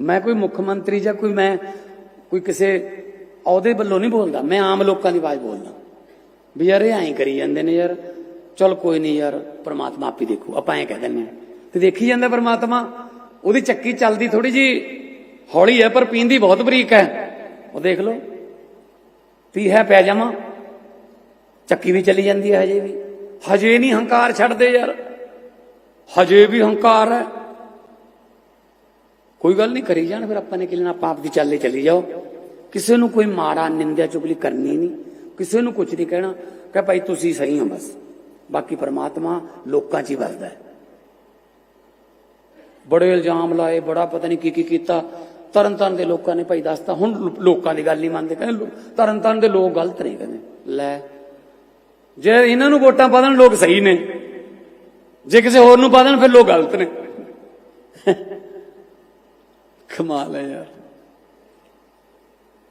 ਮੈਂ ਕੋਈ ਮੁੱਖ ਮੰਤਰੀ ਜਾਂ ਕੋਈ ਮੈਂ ਕੋਈ ਕਿਸੇ ਅਹੁਦੇ ਵੱਲੋਂ ਨਹੀਂ ਬੋਲਦਾ। ਮੈਂ ਆਮ ਲੋਕਾਂ ਦੀ ਆਵਾਜ਼ ਬੋਲਦਾ। ਵੀ ਯਾਰ ਇਹ ਐਂ ਕਰੀ ਜਾਂਦੇ ਨੇ ਯਾਰ। ਚਲ ਕੋਈ ਨਹੀਂ ਯਾਰ, ਪ੍ਰਮਾਤਮਾ ਹੀ ਦੇਖੂ। ਆਪਾਂ ਐਂ ਕਹਿ ਦਿੰਦੇ ਹਾਂ। ਤੇ ਦੇਖੀ ਜਾਂਦਾ ਪ੍ਰਮਾਤਮਾ? ਉਹਦੀ ਚੱਕੀ ਚੱਲਦੀ ਥੋੜੀ ਜੀ ਹੌਲੀ ਹੈ, ਪਰ ਪੀਂਦੀ ਬਹੁਤ ਬਰੀਕ ਹੈ। ਉਹ ਦੇਖ ਲਓ। ਪੀ ਹੈ ਪੈ ਜਾਵਾਂ ਚੱਕੀ ਵੀ ਚਲੀ ਜਾਂਦੀ ਹੈ ਹਜੇ ਵੀ। ਹਜੇ ਨਹੀਂ ਹੰਕਾਰ ਛੱਡਦੇ ਯਾਰ। ਹਜੇ ਵੀ ਹੰਕਾਰ ਹੈ। ਕੋਈ ਗੱਲ ਨਹੀਂ, ਕਰੀ ਜਾਣ ਫਿਰ ਆਪਾਂ ਨੇ, ਕਿ ਲੈਣਾ ਪਾਪ ਦੀ ਚਾਲੇ ਚਲੀ ਜਾਓ। ਕਿਸੇ ਨੂੰ ਕੋਈ ਮਾੜਾ, ਨਿੰਦਿਆ ਚੁਗਲੀ ਕਰਨੀ ਨਹੀਂ। ਕਿਸੇ ਨੂੰ ਕੁਝ ਨਹੀਂ ਕਹਿਣਾ ਕਹ ਭਾਈ ਤੁਸੀਂ ਸਹੀ ਹੋ ਬਸ। ਬਾਕੀ ਪਰਮਾਤਮਾ ਲੋਕਾਂ 'ਚ ਹੀ ਵਸਦਾ ਹੈ। ਬੜੇ ਇਲਜ਼ਾਮ ਲਾਏ, ਬੜਾ ਪਤਾ ਨਹੀਂ ਕੀ ਕੀ ਕੀਤਾ। ਤਰਨਤਾਰਨ ਦੇ ਲੋਕਾਂ ਨੇ ਭਾਈ ਦੱਸਤਾ, ਹੁਣ ਲੋਕਾਂ ਦੀ ਗੱਲ ਨਹੀਂ ਮੰਨਦੇ, ਕਹਿੰਦੇ ਲੋ- ਤਰਨਤਾਰਨ ਦੇ ਲੋਕ ਗਲਤ ਨਹੀਂ ਕਹਿੰਦੇ। ਲੈ, ਜੇ ਇਹਨਾਂ ਨੂੰ ਵੋਟਾਂ ਪਾ ਦੇਣ, ਲੋਕ ਸਹੀ ਨੇ। ਜੇ ਕਿਸੇ ਹੋਰ ਨੂੰ ਪਾ ਦੇਣ, ਫਿਰ ਲੋਕ ਗਲਤ ਨੇ। ਕਮਾਲ ਹੈ ਯਾਰ।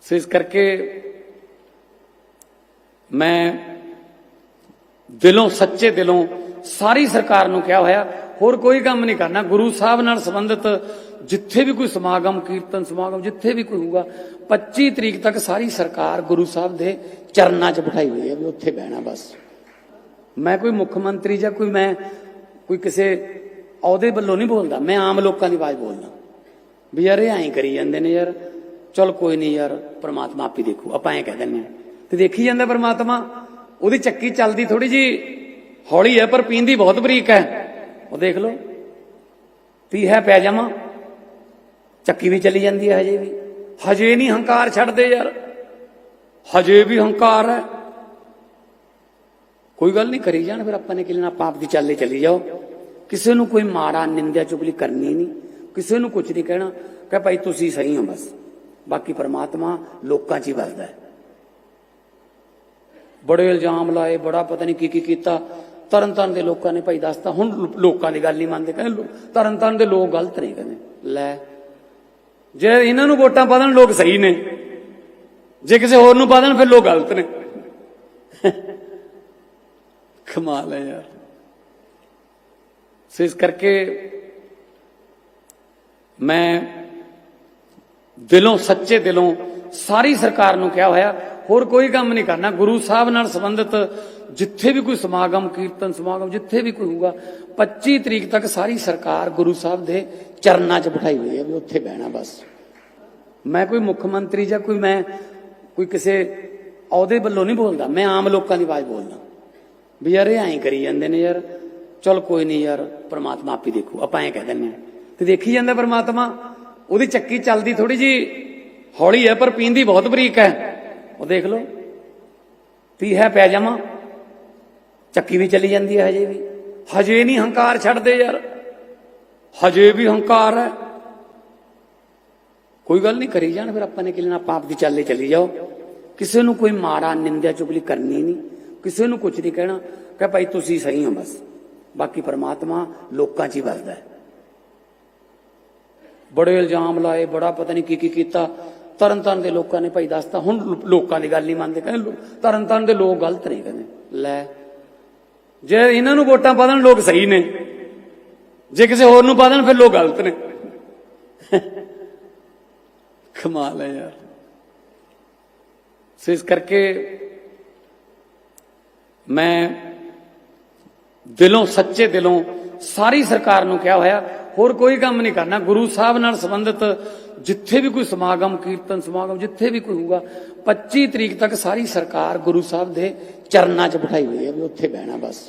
ਸੋ ਇਸ ਕਰਕੇ ਮੈਂ ਦਿਲੋਂ, ਸੱਚੇ ਦਿਲੋਂ ਸਾਰੀ ਸਰਕਾਰ ਨੂੰ ਕਿਹਾ ਹੋਇਆ, ਹੋਰ ਕੋਈ ਕੰਮ ਨਹੀਂ ਕਰਨਾ। ਗੁਰੂ ਸਾਹਿਬ ਨਾਲ ਸੰਬੰਧਿਤ ਜਿੱਥੇ ਵੀ ਕੋਈ ਸਮਾਗਮ, ਕੀਰਤਨ ਸਮਾਗਮ, ਜਿੱਥੇ ਵੀ ਕੋਈ ਹੋਊਗਾ 25 ਤਰੀਕ ਤੱਕ ਸਾਰੀ ਸਰਕਾਰ ਗੁਰੂ ਸਾਹਿਬ ਦੇ ਚਰਨਾਂ 'ਚ ਬਿਠਾਈ ਹੋਈ ਹੈ ਵੀ ਉੱਥੇ ਬਹਿਣਾ ਬਸ। ਮੈਂ ਕੋਈ ਮੁੱਖ ਮੰਤਰੀ ਜਾਂ ਕੋਈ ਮੈਂ ਕੋਈ ਕਿਸੇ ਅਹੁਦੇ ਵੱਲੋਂ ਨਹੀਂ ਬੋਲਦਾ। ਮੈਂ ਆਮ ਲੋਕਾਂ ਦੀ ਆਵਾਜ਼ ਬੋਲਦਾ। ਵੀ ਯਾਰ ਇਹ ਐਂ ਕਰੀ ਜਾਂਦੇ ਨੇ ਯਾਰ। ਚਲ ਕੋਈ ਨਹੀਂ ਯਾਰ, ਪ੍ਰਮਾਤਮਾ ਆਪ ਹੀ ਦੇਖੂ। ਆਪਾਂ ਐਂ ਕਹਿ ਦਿੰਦੇ ਹਾਂ। ਤੇ ਦੇਖੀ ਜਾਂਦਾ ਪ੍ਰਮਾਤਮਾ? ਉਹਦੀ ਚੱਕੀ ਚੱਲਦੀ ਥੋੜੀ ਜੀ ਹੌਲੀ ਹੈ, ਪਰ ਪੀਂਦੀ ਬਹੁਤ ਬਰੀਕ ਹੈ। ਉਹ ਦੇਖ ਲਓ। ਪੀ ਹੈ ਪੈ ਜਾਵਾਂ। ਚੱਕੀ ਵੀ ਚੱਲੀ ਜਾਂਦੀ ਹੈ ਹਜੇ ਵੀ। ਹਜੇ ਨਹੀਂ ਹੰਕਾਰ ਛੱਡਦੇ ਯਾਰ। ਹਜੇ ਵੀ ਹੰਕਾਰ ਹੈ। ਕੋਈ ਗੱਲ ਨਹੀਂ, ਕਰੀ ਜਾਣ ਫਿਰ ਆਪਾਂ ਨੇ। ਕਿ ਲੈਣਾ ਪਾਪ ਦੀ ਚਾਲੇ ਚਲੀ ਜਾਓ। ਕਿਸੇ ਨੂੰ ਕੋਈ ਮਾੜਾ, ਨਿੰਦਿਆ ਚੁਗਲੀ ਕਰਨੀ ਨਹੀਂ। ਕਿਸੇ ਨੂੰ ਕੁਝ ਨਹੀਂ ਕਹਿਣਾ। ਕਿ ਭਾਈ ਤੁਸੀਂ ਸਹੀ ਹੋ ਬਸ। ਬਾਕੀ ਪਰਮਾਤਮਾ ਲੋਕਾਂ 'ਚ ਹੀ ਵਸਦਾ ਹੈ। ਬੜੇ ਇਲਜ਼ਾਮ ਲਾਏ, ਬੜਾ ਪਤਾ ਨਹੀਂ ਕੀ ਕੀ ਕੀਤਾ। ਤਰਨਤਾਰਨ ਦੇ ਲੋਕਾਂ ਨੇ ਭਾਈ ਦੱਸਤਾ, ਹੁਣ ਲੋਕਾਂ ਦੀ ਗੱਲ ਨਹੀਂ ਮੰਨਦੇ। ਕਹਿੰਦੇ ਲੋ- ਤਰਨਤਾਰਨ ਦੇ ਲੋਕ ਗਲਤ ਨੇ ਕਹਿੰਦੇ। ਲੈ, ਜੇ ਇਹਨਾਂ ਨੂੰ ਵੋਟਾਂ ਪਾ ਦੇਣ, ਲੋਕ ਸਹੀ ਨੇ। ਜੇ ਕਿਸੇ ਹੋਰ ਨੂੰ ਪਾ ਦੇਣ, ਫਿਰ ਲੋਕ ਗਲਤ ਨੇ। ਕਮਾਲ ਹੈ ਯਾਰ। ਸੋ ਇਸ ਕਰਕੇ ਮੈਂ ਦਿਲੋਂ, ਸੱਚੇ ਦਿਲੋਂ ਸਾਰੀ ਸਰਕਾਰ ਨੂੰ ਕਿਹਾ ਹੋਇਆ, ਹੋਰ ਕੋਈ ਕੰਮ ਨਹੀਂ ਕਰਨਾ। ਗੁਰੂ ਸਾਹਿਬ ਨਾਲ ਸੰਬੰਧਿਤ ਜਿੱਥੇ ਵੀ ਕੋਈ ਸਮਾਗਮ, ਕੀਰਤਨ ਸਮਾਗਮ, ਜਿੱਥੇ ਵੀ ਕੋਈ ਹੋਊਗਾ 25 ਤਰੀਕ ਤੱਕ ਸਾਰੀ ਸਰਕਾਰ ਗੁਰੂ ਸਾਹਿਬ ਦੇ ਚਰਨਾਂ 'ਚ ਬਿਠਾਈ ਹੋਈ ਹੈ ਵੀ ਉੱਥੇ ਬਹਿਣਾ ਬਸ। ਮੈਂ ਕੋਈ ਮੁੱਖ ਮੰਤਰੀ ਜਾਂ ਕੋਈ ਮੈਂ ਕੋਈ ਕਿਸੇ ਅਹੁਦੇ ਵੱਲੋਂ ਨਹੀਂ ਬੋਲਦਾ। ਮੈਂ ਆਮ ਲੋਕਾਂ ਦੀ ਆਵਾਜ਼ ਬੋਲਦਾ। ਵੀ ਯਾਰ ਇਹ ਐਂ ਕਰੀ ਜਾਂਦੇ ਨੇ ਯਾਰ। ਚਲ ਕੋਈ ਨਹੀਂ ਯਾਰ, ਪ੍ਰਮਾਤਮਾ ਆਪੇ ਦੇਖੂ। ਆਪਾਂ ਐਂ ਕਹਿ ਦਿੰਦੇ ਹਾਂ। ਤੇ ਦੇਖੀ ਜਾਂਦਾ ਪਰਮਾਤਮਾ, ਉਹਦੀ ਚੱਕੀ ਚੱਲਦੀ ਥੋੜੀ ਜੀ ਹੌਲੀ ਹੈ, ਪਰ ਪੀਂਦੀ ਬਹੁਤ ਬਰੀਕ ਹੈ। ਉਹ ਦੇਖ ਲਓ ਪੀ ਹੈ ਪੈ ਜਾਵਾਂ। ਚੱਕੀ ਵੀ ਚੱਲੀ ਜਾਂਦੀ ਹੈ ਹਜੇ ਵੀ। ਹਜੇ ਨਹੀਂ ਹੰਕਾਰ ਛੱਡਦੇ ਯਾਰ। ਹਜੇ ਵੀ ਹੰਕਾਰ ਹੈ। ਕੋਈ ਗੱਲ ਨਹੀਂ, ਕਰੀ ਜਾਣ ਫਿਰ ਆਪਾਂ ਨੇ ਕਿ ਲੈਣਾ ਪਾਪ ਦੀ ਚਾਲੇ ਚਲੀ ਜਾਓ। ਕਿਸੇ ਨੂੰ ਕੋਈ ਮਾਰਾ, ਨਿੰਦਿਆ, ਚੁਗਲੀ ਕਰਨੀ ਨਹੀਂ। ਕਿਸੇ ਨੂੰ ਕੁਝ ਨਹੀਂ ਕਹਿਣਾ। ਕਿ ਭਾਈ ਤੁਸੀਂ ਸਹੀ ਹੋ ਬਸ। ਬਾਕੀ ਪਰਮਾਤਮਾ ਲੋਕਾਂ 'ਚ ਹੀ ਵਸਦਾ ਹੈ। ਬੜੇ ਇਲਜ਼ਾਮ ਲਾਏ, ਬੜਾ ਪਤਾ ਨਹੀਂ ਕੀ ਕੀ ਕੀਤਾ। ਤਰਨਤਾਰਨ ਦੇ ਲੋਕਾਂ ਨੇ ਭਾਈ ਦੱਸਤਾ, ਹੁਣ ਲੋਕਾਂ ਦੀ ਗੱਲ ਨਹੀਂ ਮੰਨਦੇ, ਕਹਿੰਦੇ ਲੋ- ਤਰਨਤਾਰਨ ਦੇ ਲੋਕ ਗਲਤ ਨੇ, ਕਹਿੰਦੇ। ਲੈ, ਜੇ ਇਹਨਾਂ ਨੂੰ ਵੋਟਾਂ ਪਾ ਦੇਣ, ਲੋਕ ਸਹੀ ਨੇ। ਜੇ ਕਿਸੇ ਹੋਰ ਨੂੰ ਪਾ ਦੇਣ, ਫਿਰ ਲੋਕ ਗਲਤ ਨੇ। ਕਮਾਲ ਹੈ ਯਾਰ। ਸੋ ਇਸ ਕਰਕੇ ਮੈਂ ਦਿਲੋਂ, ਸੱਚੇ ਦਿਲੋਂ ਸਾਰੀ ਸਰਕਾਰ ਨੂੰ ਕਿਹਾ ਹੋਇਆ ਹੋਰ ਕੋਈ ਕੰਮ ਨਹੀਂ ਕਰਨਾ। ਗੁਰੂ ਸਾਹਿਬ ਨਾਲ ਸੰਬੰਧਿਤ ਜਿੱਥੇ ਵੀ ਕੋਈ ਸਮਾਗਮ, ਕੀਰਤਨ ਸਮਾਗਮ ਜਿੱਥੇ ਵੀ ਕੋਈ ਹੋਊਗਾ 25 ਤਰੀਕ ਤੱਕ ਸਾਰੀ ਸਰਕਾਰ ਗੁਰੂ ਸਾਹਿਬ ਦੇ ਚਰਨਾਂ 'ਚ ਬਿਠਾਈ ਹੋਈ ਹੈ ਵੀ ਉੱਥੇ ਬਹਿਣਾ ਬਸ।